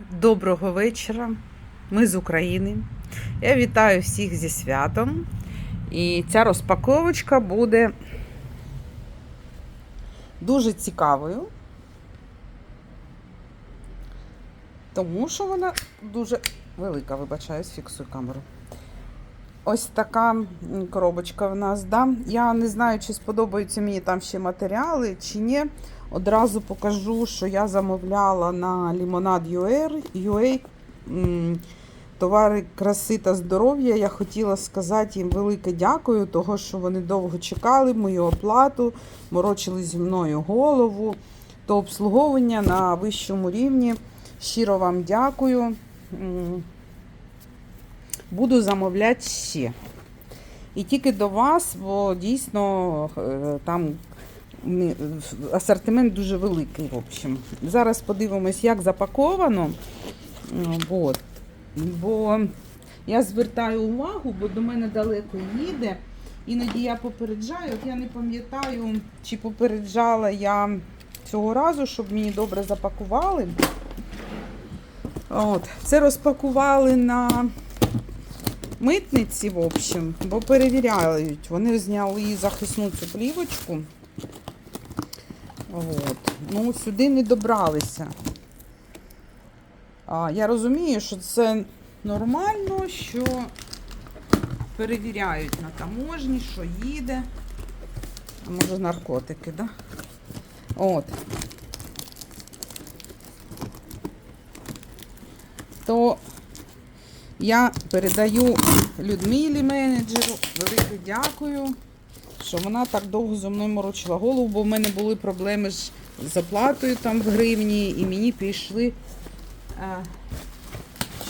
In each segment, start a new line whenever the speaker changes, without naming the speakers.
Доброго вечора. Ми з України. Я вітаю всіх зі святом. І ця розпаковочка буде дуже цікавою. Тому що вона дуже велика, вибачаюсь, фіксую камеру. Ось така коробочка в нас. Да? Я не знаю, чи сподобаються мені там ще матеріали, чи ні. Одразу покажу, що я замовляла на Лімонад UA товари краси та здоров'я. Я хотіла сказати їм велике дякую, того, що вони довго чекали мою оплату, морочили зі мною голову, то обслуговування на вищому рівні. Щиро вам дякую. Буду замовляти ще. І тільки до вас, бо дійсно е, там асортимент дуже великий. В общем. Зараз подивимось, як запаковано. От. Бо я звертаю увагу, бо до мене далеко їде. Іноді я попереджаю, от я не пам'ятаю, чи попереджала я цього разу, щоб мені добре запакували. От. Це розпакували на митниці, в общем, бо перевіряють. Вони зняли захисну цю плівочку. От. Ну, сюди не добралися. А, я розумію, що це нормально, що перевіряють на таможні, що їде. А може наркотики, да? От. То я передаю Людмилі менеджеру велике дякую, що вона так довго зі мною морочила голову, бо в мене були проблеми з з оплатою там в гривні, і мені прийшли, е,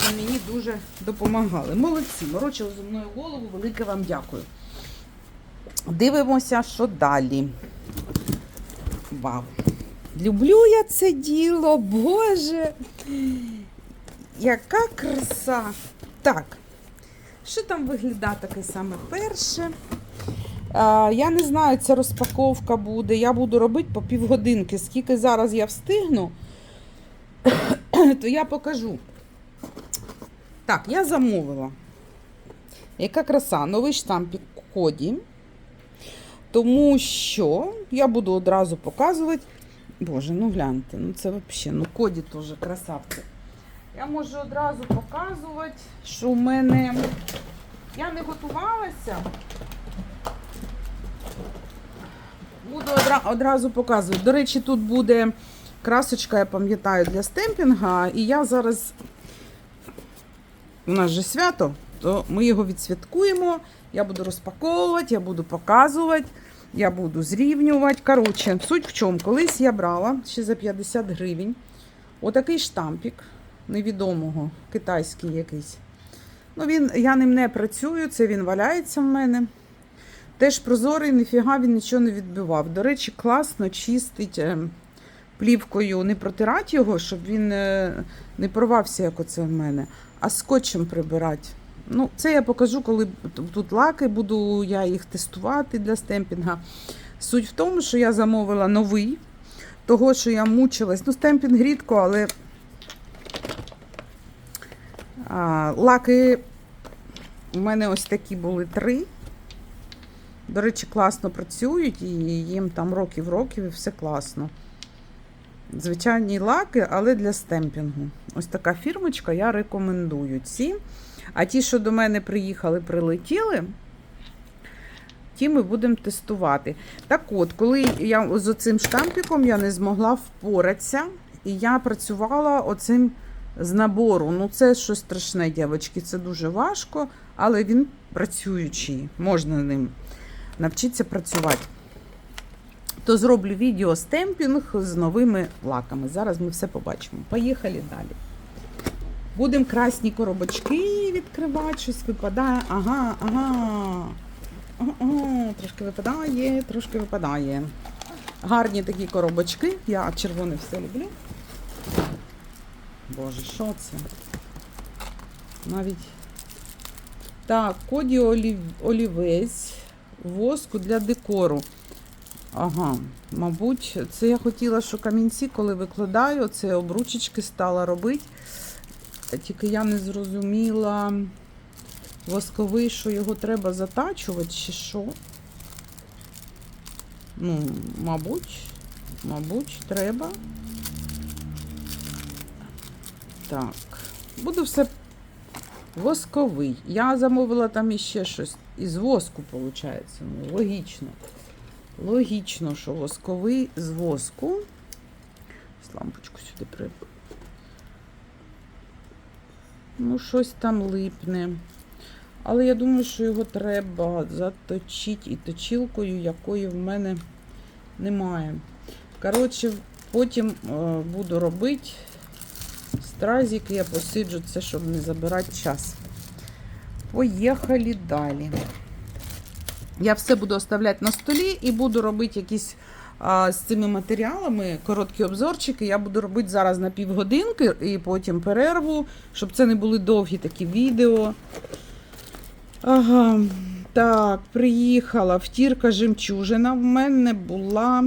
що мені дуже допомагали. Молодці, морочили зі мною голову, велике вам дякую. Дивимося, що далі. Вау! Люблю я це діло, Боже! Яка краса! Так, що там виглядає таке саме перше? Я не знаю, ця розпаковка буде. Я буду робити по півгодинки. Скільки зараз я встигну, то я покажу. Так, я замовила. Яка краса? Новий штампік коді. Тому що я буду одразу показувати. Боже, ну гляньте, ну це взагалі, ну коді теж красавці. Я можу одразу показувати, що в мене. Я не готувалася. Буду одра- одразу показувати. До речі, тут буде красочка, я пам'ятаю, для стемпінга. І я зараз. У нас же свято, то ми його відсвяткуємо. Я буду розпаковувати, я буду показувати, я буду зрівнювати. Коротше, суть в чому, колись я брала ще за 50 гривень. Отакий штампік невідомого, китайський якийсь. Ну, він, я ним не працюю, це він валяється в мене. Теж прозорий, ніфіга він нічого не відбивав. До речі, класно чистить е, плівкою, не протирати його, щоб він е, не порвався, як оце в мене, а скотчем прибирати. Ну, це я покажу, коли тут лаки, буду я їх тестувати для стемпінга. Суть в тому, що я замовила новий, того, що я мучилась. Ну, стемпінг рідко, але а, лаки у мене ось такі були три. До речі, класно працюють і їм там років-років і все класно. Звичайні лаки, але для стемпінгу. Ось така фірмочка, я рекомендую ці. А ті, що до мене приїхали, прилетіли, ті ми будемо тестувати. Так от, коли я з оцим штампіком я не змогла впоратися, і я працювала оцим з набору. Ну, це щось страшне, дівчатки, це дуже важко, але він працюючий, можна ним навчитися працювати. То зроблю відео стемпінг з новими лаками. Зараз ми все побачимо. Поїхали далі. Будемо красні коробочки відкривати, щось випадає. Ага, ага. О-о, трошки випадає, трошки випадає. Гарні такі коробочки. Я червоне все люблю. Боже, що це? Навіть. Так, коді олів... олівець, воску для декору. Ага, мабуть, це я хотіла, що камінці, коли викладаю, це обручечки стала робити. Тільки я не зрозуміла восковий, що його треба затачувати, чи що. Ну, мабуть, мабуть, треба. Так, буду все восковий. Я замовила там іще щось із воску, виходить. Ну, логічно. Логічно, що восковий з воску. Ось Лампочку сюди при. Ну, щось там липне. Але я думаю, що його треба заточити і точилкою, якої в мене немає. Коротше, потім е, буду робити стразик, я посиджу це, щоб не забирати час. Поїхали далі. Я все буду оставляти на столі і буду робити якісь а, з цими матеріалами короткі обзорчики. Я буду робити зараз на півгодинки і потім перерву, щоб це не були довгі такі відео. Ага, так, приїхала втірка жемчужина. В мене була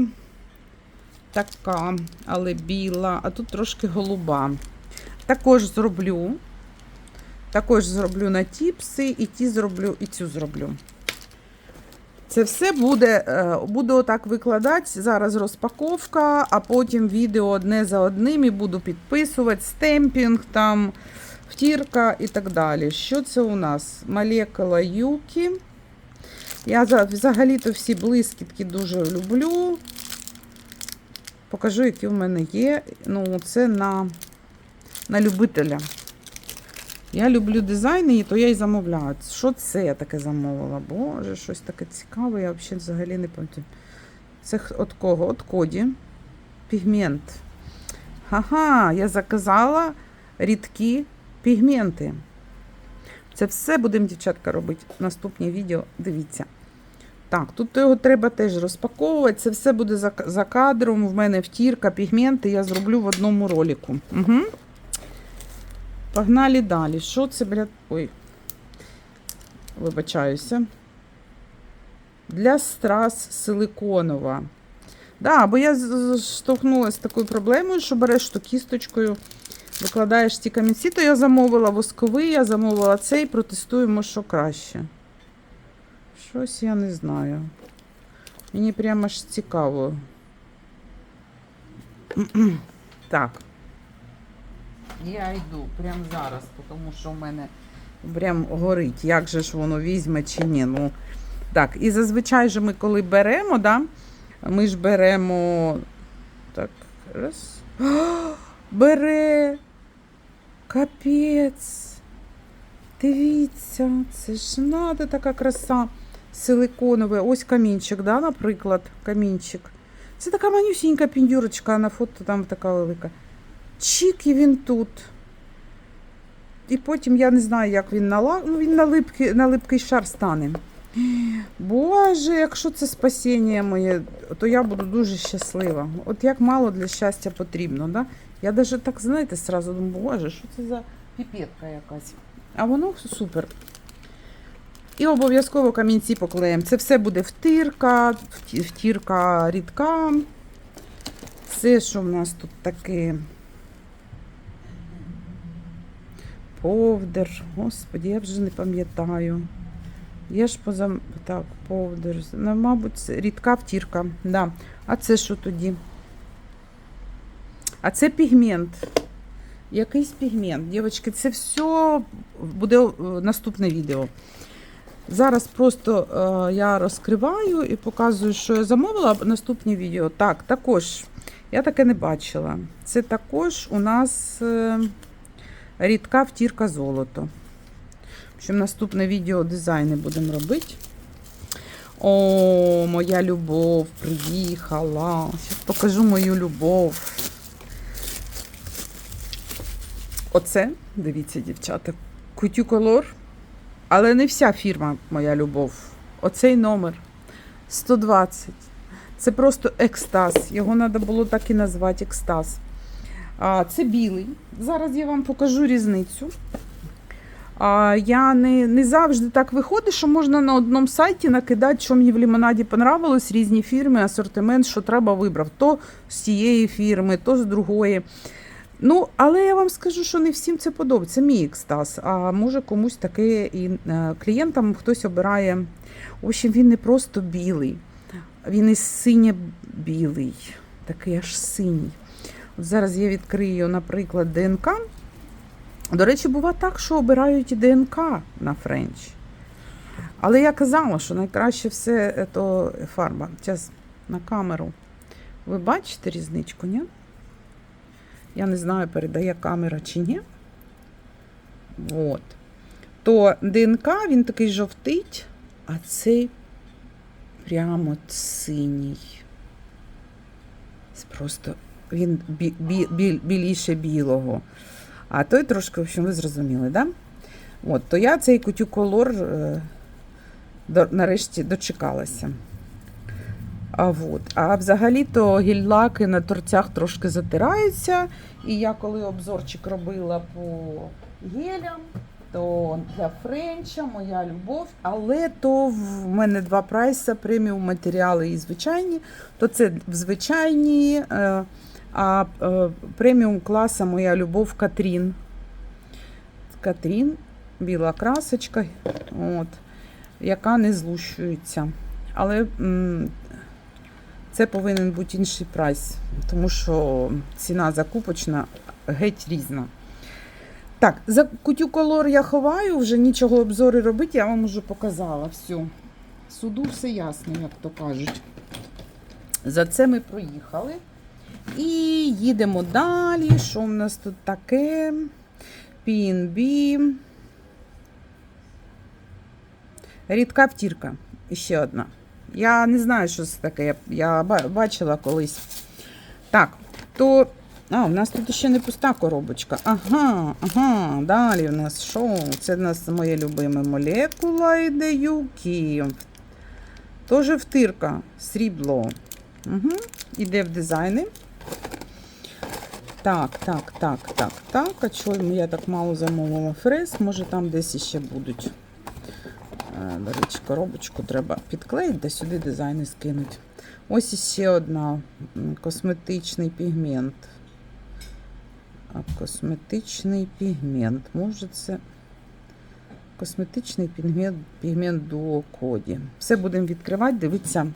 така, але біла, а тут трошки голуба. Також зроблю. Також зроблю на тіпси, і ті зроблю, і цю зроблю. Це все буде, е, буду отак викладати. Зараз розпаковка, а потім відео одне за одним і буду підписувати, стемпінг, там, втірка і так далі. Що це у нас? Молекула Юкі. Я взагалі-то всі блискітки дуже люблю. Покажу, які в мене є. Ну, це на, на любителя. Я люблю дизайни, то я і замовляю. Що це я таке замовила? Боже, щось таке цікаве, я взагалі взагалі не пам'ятаю. Це від кого? От коді. Пігмент. Ага, я заказала рідкі пігменти. Це все будемо, дівчатка, робити наступні відео. Дивіться. Так, тут його треба теж розпаковувати. Це все буде за, за кадром. В мене втірка, пігменти я зроблю в одному ролику. Угу. Погнали далі. Що це, блядь? Ой. Вибачаюся. Для страз силиконова. Да, бо я з- з- такою проблемою, що береш ту кісточкою, викладаєш ці камінці, то я замовила восковий, я замовила цей, протестуємо, що краще. Щось я не знаю. Мені прямо ж цікаво. Так. Я йду прямо зараз, тому що в мене прям горить. Як же ж воно візьме чи ні. Ну, так, і зазвичай же ми коли беремо, да, ми ж беремо. Так, раз. О, бере. Капець. Дивіться, це ж надо така краса. Силиконове. Ось камінчик, да, наприклад, камінчик. Це така манюсінька піндюрочка, на фото там така велика. Чік і він тут. І потім я не знаю, як він нала... ну, він на, липкий, на липкий шар стане. Боже, якщо це спасіння моє, то я буду дуже щаслива. От як мало для щастя потрібно. Да? Я навіть так, знаєте, сразу думаю, боже, що це за піпетка якась. А воно супер. І обов'язково камінці поклеїмо. Це все буде втирка, втірка рідка. Це що в нас тут таке? Повдер. Господі, я вже не пам'ятаю. Я ж поза. Так, повдер. Ну, мабуть, рідка втірка. Да. А це що тоді? А це пігмент. Якийсь пігмент. Дівчатки, це все буде е, наступне відео. Зараз просто е, я розкриваю і показую, що я замовила а наступне відео. Так, також я таке не бачила. Це також у нас е, рідка втірка золото. В наступне відео дизайни будемо робити. О, моя любов приїхала. Зараз покажу мою любов. Оце, дивіться, дівчата, Кутю Колор. Але не вся фірма моя любов. Оцей номер 120. Це просто екстаз. Його треба було так і назвати екстаз. Це білий. Зараз я вам покажу різницю. Я не, не завжди так виходить, що можна на одному сайті накидати, що мені в лімонаді понравилось, різні фірми, асортимент, що треба вибрав. То з цієї фірми, то з другої. Ну, але я вам скажу, що не всім це подобається. Це мій екстаз. А може комусь таке і е, клієнтам хтось обирає. В общем, він не просто білий, він і синє-білий, такий аж синій. Зараз я відкрию, наприклад, ДНК. До речі, буває так, що обирають і ДНК на френч. Але я казала, що найкраще все то фарба. Зараз на камеру. Ви бачите різничку, ні? Я не знаю, передає камера чи ні. От. То ДНК він такий жовтить, а цей прямо синій. Це просто він бі, бі, бі, біліше білого. А той трошки, в общем, ви зрозуміли, да? От, то я цей кутю колор е, до, нарешті дочекалася. А, от. а взагалі-то гіль-лаки на торцях трошки затираються. І я коли обзорчик робила по гелям, то для френча моя любов. Але то в мене два прайса, преміум матеріали і звичайні. То це в звичайні, е, а е, преміум класа моя любов Катрін. Катрін, біла красочка, от, яка не злущується. Але м, це повинен бути інший прайс, тому що ціна закупочна геть різна. Так, за кутю колор я ховаю, вже нічого обзори робити, я вам вже показала все. Суду все ясно, як то кажуть. За це ми проїхали. І їдемо далі. Що в нас тут таке? PNB. Рідка втірка. І ще одна. Я не знаю, що це таке. Я, бачила колись. Так, то. А, у нас тут ще не пуста коробочка. Ага, ага. Далі у нас що? Це у нас моє любиме молекула іде юки. Тоже втирка. Срібло. Угу. Іде в дизайни. Так, так, так, так, так. А чому я так мало замовила фрез? Може там десь іще будуть. Е, До речі, коробочку треба підклеїти, де сюди дизайни скинуть. Ось іще одна косметичний пігмент. Косметичний пігмент. Може це косметичний пігмент, пігмент до коді. Все будемо відкривати, дивіться.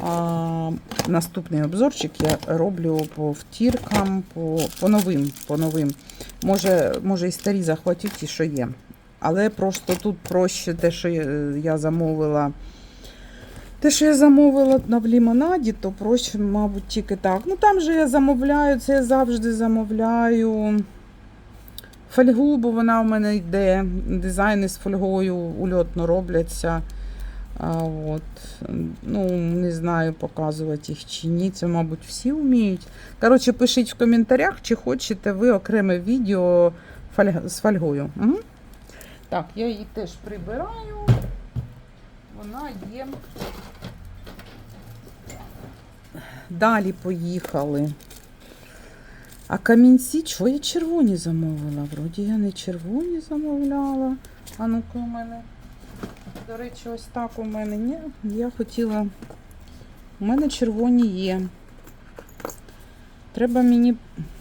А, наступний обзорчик я роблю по втіркам, по, по новим. По новим. Може, може і старі захватити, ті, що є. Але просто тут проще те, що я замовила. Те, що я замовила на в лімонаді, то проще, мабуть, тільки так. Ну там же я замовляю, це я завжди замовляю. Фольгу, бо вона в мене йде. Дизайни з фольгою ульотно робляться. А, от. Ну, не знаю, показувати їх чи ні. Це, мабуть, всі вміють. Коротше, пишіть в коментарях, чи хочете ви окреме відео з фольгою. Угу. Так, я її теж прибираю. Вона є. Далі поїхали. А камінці, чого я червоні замовила? Вроді я не червоні замовляла. А ну-ка у мене. До речі, ось так у мене. Ні, я хотіла. У мене червоні є. Треба мені,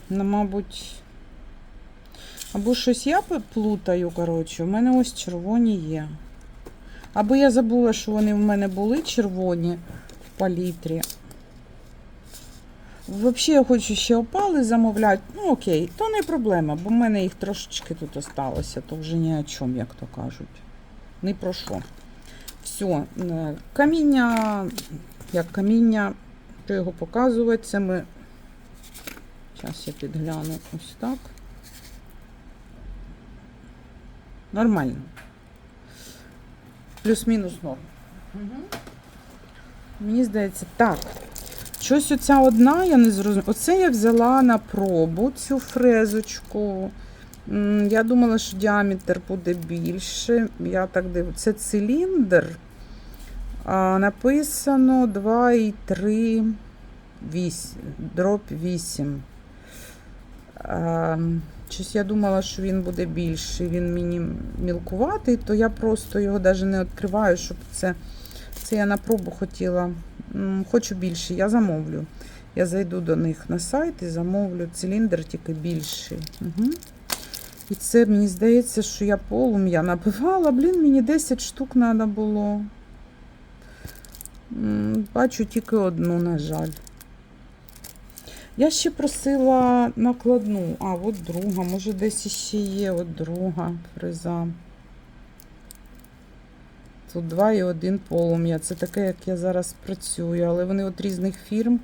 ну, мабуть. Або щось я плутаю, коротше. У мене ось червоні є. Або я забула, що вони в мене були червоні в палітрі. Взагалі, я хочу ще опали замовляти. Ну, окей, то не проблема, бо в мене їх трошечки тут осталося, то вже ні о чому, як то кажуть. Ні про що. Все, каміння, як каміння, що його показувати, це ми. Зараз я підгляну ось так. Нормально. Плюс-мінус норм. Угу. Мені здається, так. Щось оця одна, я не зрозуміла. Оце я взяла на пробу цю фрезочку. Я думала, що діаметр буде більше. Я так дивлюся. Це циліндр. А, написано 2,3 8, дроб 8. Ем, Щось я думала, що він буде більший, він мені мілкуватий, то я просто його навіть не відкриваю, щоб це. Це я на пробу хотіла. Хочу більше, я замовлю. Я зайду до них на сайт і замовлю циліндр тільки більший. Угу. І це мені здається, що я полум'я набивала. Блін, мені 10 штук треба було. Бачу тільки одну, на жаль. Я ще просила накладну. А, от друга. Може десь іще є от друга фреза. Тут два і один полум'я. Це таке, як я зараз працюю, але вони от різних фірм.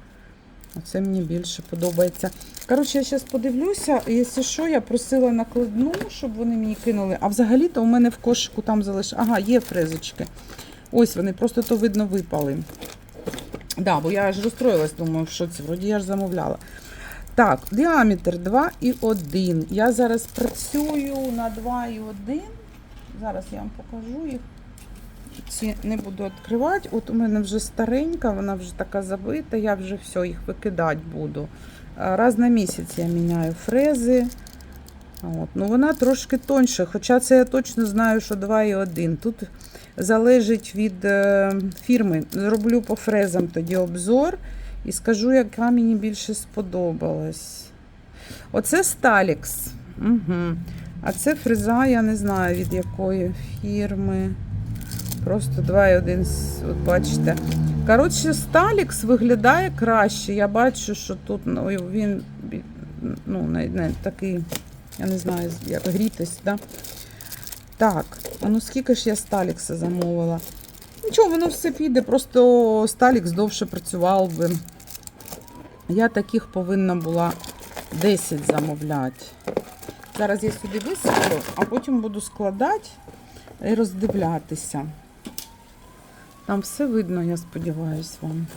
Оце мені більше подобається. Коротше, я зараз подивлюся, якщо що, я просила накладну, щоб вони мені кинули. А взагалі-то у мене в кошику там залиш... Ага, є фрезочки. Ось вони, просто то видно випали. Да, бо я аж розстроїлась, думаю, що це вроді я ж замовляла. Так, діаметр 2,1. Я зараз працюю на 2,1. Зараз я вам покажу їх. Ці не буду відкривати. От у мене вже старенька, вона вже така забита, я вже все, їх викидати буду. Раз на місяць я міняю фрези. От. Ну, вона трошки тоньша, хоча це я точно знаю, що 2,1. Тут залежить від е, фірми. Зроблю по фрезам тоді обзор і скажу, яка мені більше сподобалась. Оце Сталікс. Угу. А це фреза, я не знаю від якої фірми. Просто 2,1, от бачите. Коротше, Сталікс виглядає краще. Я бачу, що тут ну, він ну, не, не такий, я не знаю, як грітись, да? Так, а ну скільки ж я Сталікса замовила? Нічого, воно все піде, просто Сталікс довше працював би. Я таких повинна була 10 замовляти. Зараз я сюди висиплю, а потім буду складати і роздивлятися. Там все видно, я сподіваюся вам.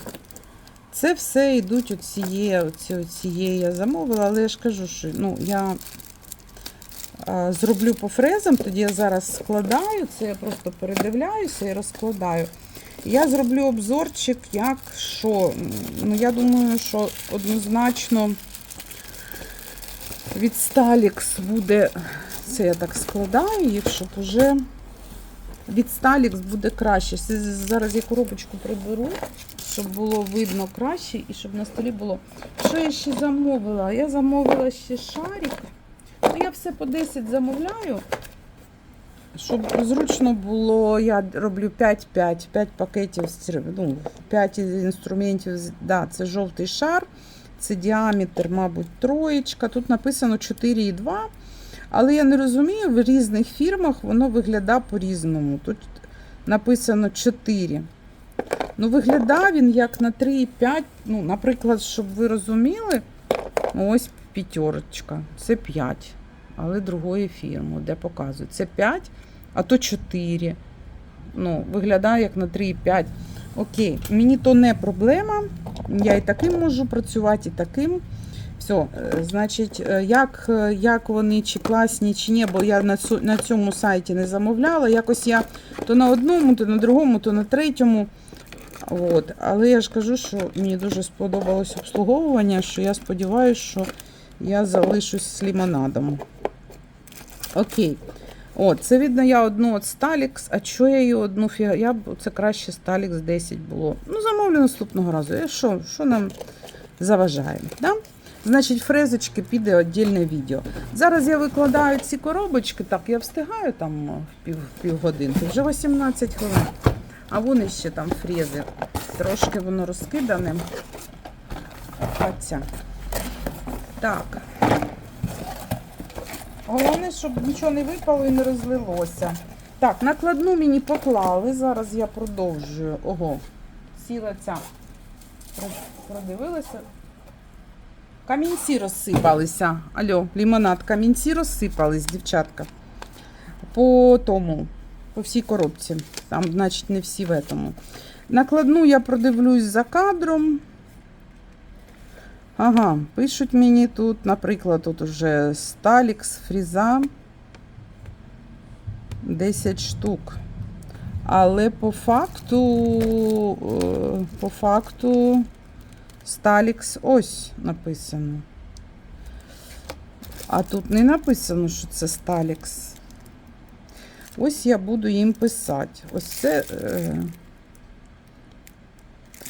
Це все йдуть оцієї, оці, оцієї я замовила, але я ж кажу, що ну, я а, зроблю по фрезам, тоді я зараз складаю, це я просто передивляюся і розкладаю. Я зроблю обзорчик, як що. Ну, я думаю, що однозначно від Сталікс буде, це я так складаю їх, щоб уже від Сталікс буде краще. Зараз я коробочку приберу, щоб було видно краще і щоб на столі було. Що я ще замовила? Я замовила ще шарик. Ну, я все по 10 замовляю. Щоб зручно було, я роблю 5-5, 5 пакетів, ну, 5 інструментів. Да, це жовтий шар, це діаметр, мабуть, троєчка. Тут написано 4,2. Але я не розумію, в різних фірмах воно виглядає по-різному. Тут написано 4. Ну, виглядає він як на 3,5. Ну, наприклад, щоб ви розуміли, ось п'ятерочка. Це 5. Але другої фірми, де показують. Це 5, а то 4. Ну, виглядає як на 3,5. Окей, мені то не проблема. Я і таким можу працювати, і таким. Все, значить, е, як як вони чи класні, чи ні, бо я на цю, на цьому сайті не замовляла. Якось я то на одному, то на другому, то на третьому. От. Але я ж кажу, що мені дуже сподобалось обслуговування, що я сподіваюся, що я залишусь з лімонадом. Окей. От, це видно, я одну от Сталікс, а що я її одну фіга. Я б це краще Сталікс 10 було. Ну, замовлю наступного разу. Я що, що нам заважає? Да? Значить, фрезочки піде віддільне відео. Зараз я викладаю ці коробочки, так, я встигаю там пів, півгодинки, вже 18 хвилин. А вони ще там фрези. Трошки воно розкидане. Оця. Так. Головне, щоб нічого не випало і не розлилося. Так, накладну мені поклали. Зараз я продовжую. Ого, сіла ця. Продивилася. Камінці розсипалися. Алло, лимонад, камінці розсипались, дівчатка. По тому, по всій коробці. Там, значить, не всі в этому. Накладну я продивлюсь за кадром. Ага, пишуть мені тут, наприклад, тут уже Сталікс, фріза 10 штук. Але по факту, по факту. Сталікс ось написано. А тут не написано, що це Сталікс. Ось я буду їм писати. Ось це. Е...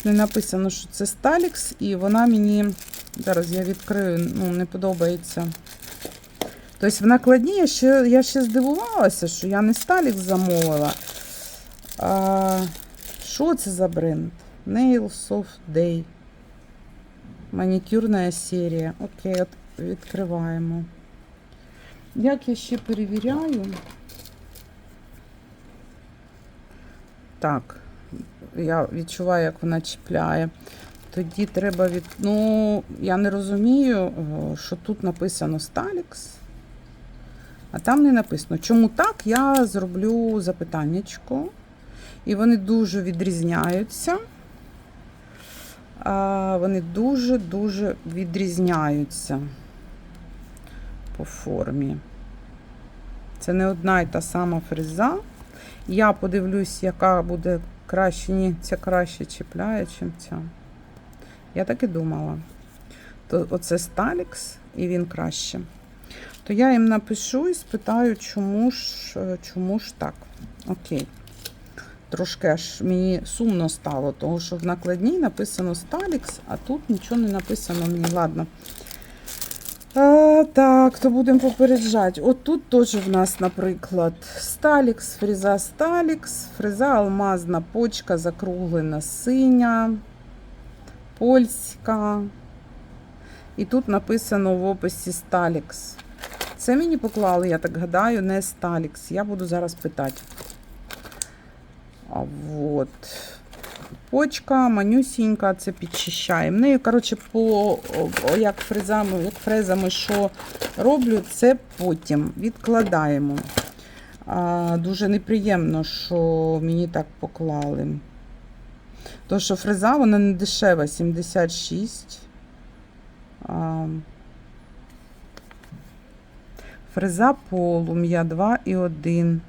Не написано, що це Сталікс, і вона мені. Зараз я відкрию, ну, не подобається. Тобто в накладні я ще, я ще здивувалася, що я не Сталікс замовила. А, що це за бренд? Nails of Day. Манікюрна серія. Окей, відкриваємо. Як я ще перевіряю? Так, я відчуваю, як вона чіпляє. Тоді треба від. Ну, я не розумію, що тут написано Сталікс, а там не написано. Чому так? Я зроблю запитаннячко. І вони дуже відрізняються. Вони дуже-дуже відрізняються по формі. Це не одна і та сама фреза. Я подивлюсь, яка буде краще. Ні, ця краще чіпляє, ніж ця. Я так і думала. То оце Сталікс, і він краще. То я їм напишу і спитаю, чому ж, чому ж так. Окей. Трошки аж мені сумно стало, тому що в накладній написано Сталікс, а тут нічого не написано мені. Ладно. А, так, то будемо попереджати. От тут теж в нас, наприклад, Сталікс, фреза Сталікс, фреза алмазна почка, закруглена синя, польська. І тут написано в описі Сталікс. Це мені поклали, я так гадаю, не Сталікс. Я буду зараз питати. А вот. Почка, манюсінька, це підчищаємо. Нею, коротше, по як фрезами, як фрезами, що роблю, це потім відкладаємо. А, Дуже неприємно, що мені так поклали. То, що фреза, вона не дешева, 76. А, Фреза полум'я 2 і 1.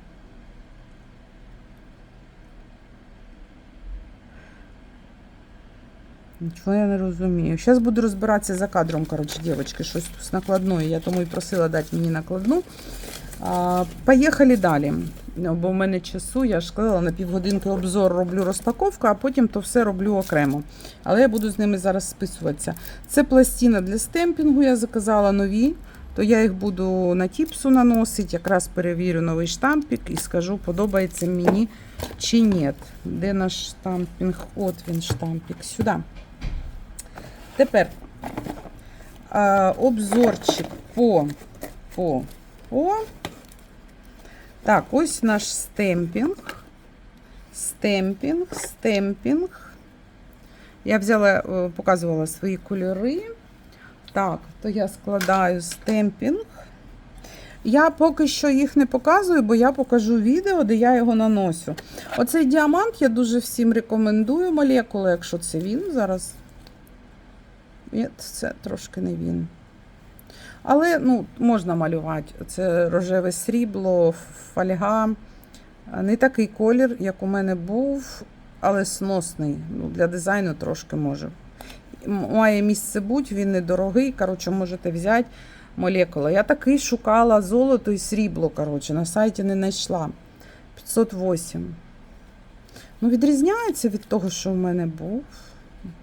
Нічого я не розумію. Зараз буду розбиратися за кадром, коротше, дівчатки, щось з накладною. Я тому і просила дати мені накладну. А, Поїхали далі. Бо в мене часу, я ж сказала, на півгодинки обзор роблю розпаковку, а потім то все роблю окремо. Але я буду з ними зараз списуватися. Це пластина для стемпінгу, я заказала нові, то я їх буду на тіпсу наносити. Якраз перевірю новий штампік і скажу, подобається мені чи ні. Де наш штампінг? От він штампік. Сюди. Тепер а, обзорчик по, по, по. Так, ось наш стемпінг. Стемпінг, стемпінг. Я взяла, е, показувала свої кольори. Так, то я складаю стемпінг. Я поки що їх не показую, бо я покажу відео, де я його наносю. Оцей діамант я дуже всім рекомендую молекули, якщо це він зараз. Ні, це трошки не він. Але ну, можна малювати. Це рожеве срібло, фольга. Не такий колір, як у мене був, але сносний. Ну, Для дизайну трошки може. Має місце бути, він недорогий. Коротше, можете взяти молекула. Я такий шукала золото і срібло. коротше, На сайті не знайшла. 508. Ну, відрізняється від того, що в мене був.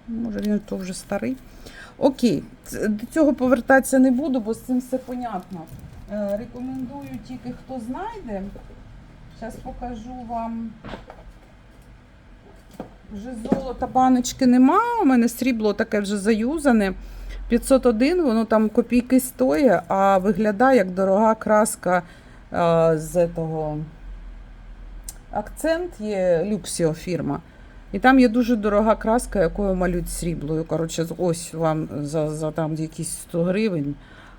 Може, він то вже старий. Окей, до цього повертатися не буду, бо з цим все понятно. Е, рекомендую тільки, хто знайде. Зараз покажу вам. Вже золота баночки нема. У мене срібло таке вже заюзане. 501, воно там копійки стоїть, а виглядає як дорога краска з того. Акцент є Люксіо фірма. І там є дуже дорога краска, якою малюють сріблою. Коротше, ось вам за за там якісь 100 гривень,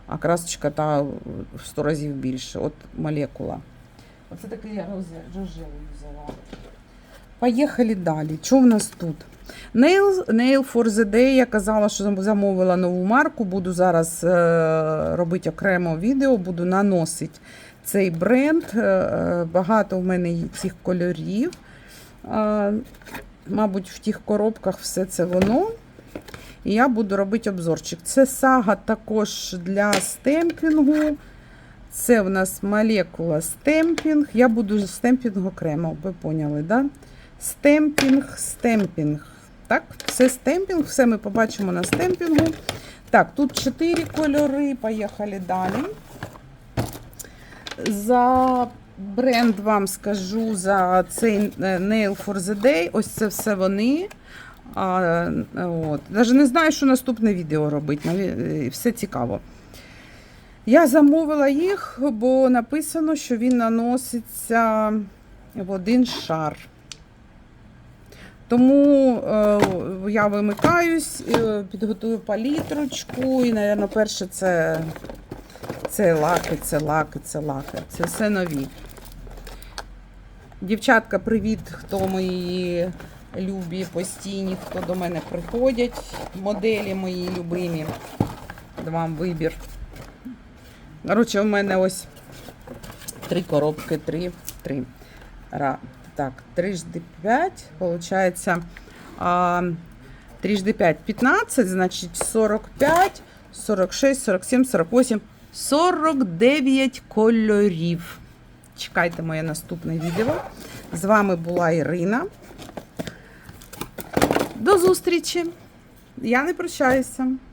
а красочка та в 100 разів більше. От молекула. Оце такий я рожевий взяла. Поїхали далі. Що в нас тут? Nail, Nail for the Day. Я казала, що замовила нову марку. Буду зараз е, робити окремо відео, буду наносити цей бренд. Е, багато в мене цих кольорів. Е, Мабуть, в тих коробках все це воно. І я буду робити обзорчик. Це сага також для стемпінгу. Це в нас молекула стемпінг. Я буду стемпінг окремо, ви поняли, да? Стемпінг, стемпінг. Так, все стемпінг, все ми побачимо на стемпінгу. Так, тут 4 кольори. Поїхали далі. За бренд вам скажу за цей е, Nail for the Day. Ось це все вони. А, е, от. Навіть не знаю, що наступне відео робити. Е, Все цікаво. Я замовила їх, бо написано, що він наноситься в один шар. Тому е, я вимикаюсь, підготую палітрочку. І, мабуть, перше це, це лаки, це лаки, це лаки. Це все нові. Дівчатка, привіт, хто мої любі, постійні, хто до мене приходять. Моделі мої любимі. Вам вибір. Коротше, у мене ось три коробки, три, три. Ра, так, трижди 5, получается, а, трижды 5, 15, значить 45, 46, 47, 48, 49 кольорів. Чекайте моє наступне відео. З вами була Ірина. До зустрічі. Я не прощаюся.